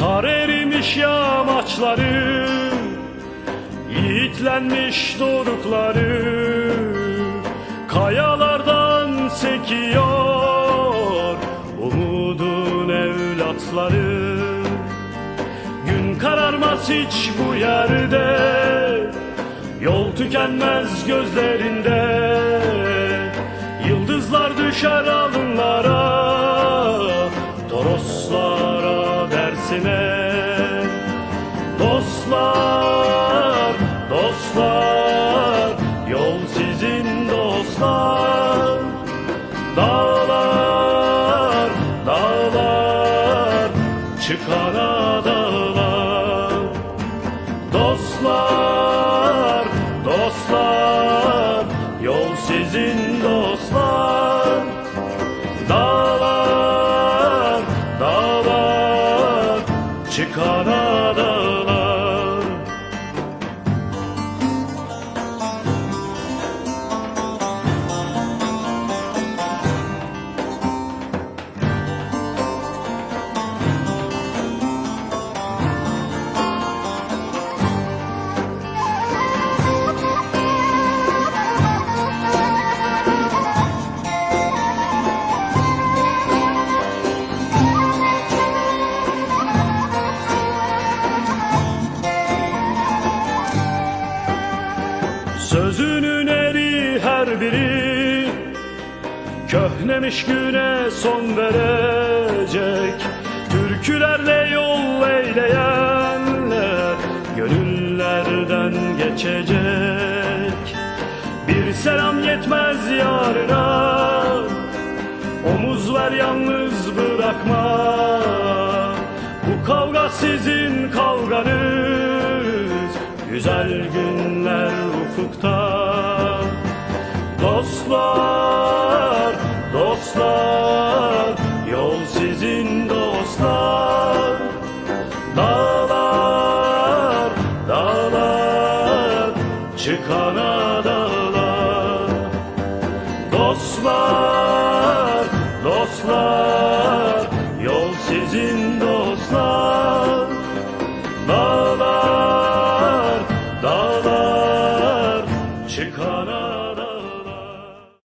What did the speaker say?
Kar erimiş yamaçları Yiğitlenmiş dorukları Kayalardan sekiyor Umudun evlatları. Gün kararmaz hiç bu yerde Yol tükenmez gözlerinde. Yıldızlar düşer alınlara Dostlar, dostlar Yol sizin dostlar. Dağlar, dağlar Çıkana dağlar Dostlar, dostlar Yol sizin dostlar. Dağlar, dağlar Çıkana Sözünün eri her biri. Köhnemiş güne son verecek. Türkülerle yol eyleyenler Gönüllerden geçecek. Bir selam yetmez yarına. Omuz ver yalnız bırakma. Bu kavga sizin kavganız Güzel günler ufukta. Dostlar, dostlar Yol sizin dostlar. Dağlar, dağlar Çıkana dağlar. Dostlar, dostlar Yol sizin dostlar. Chicago.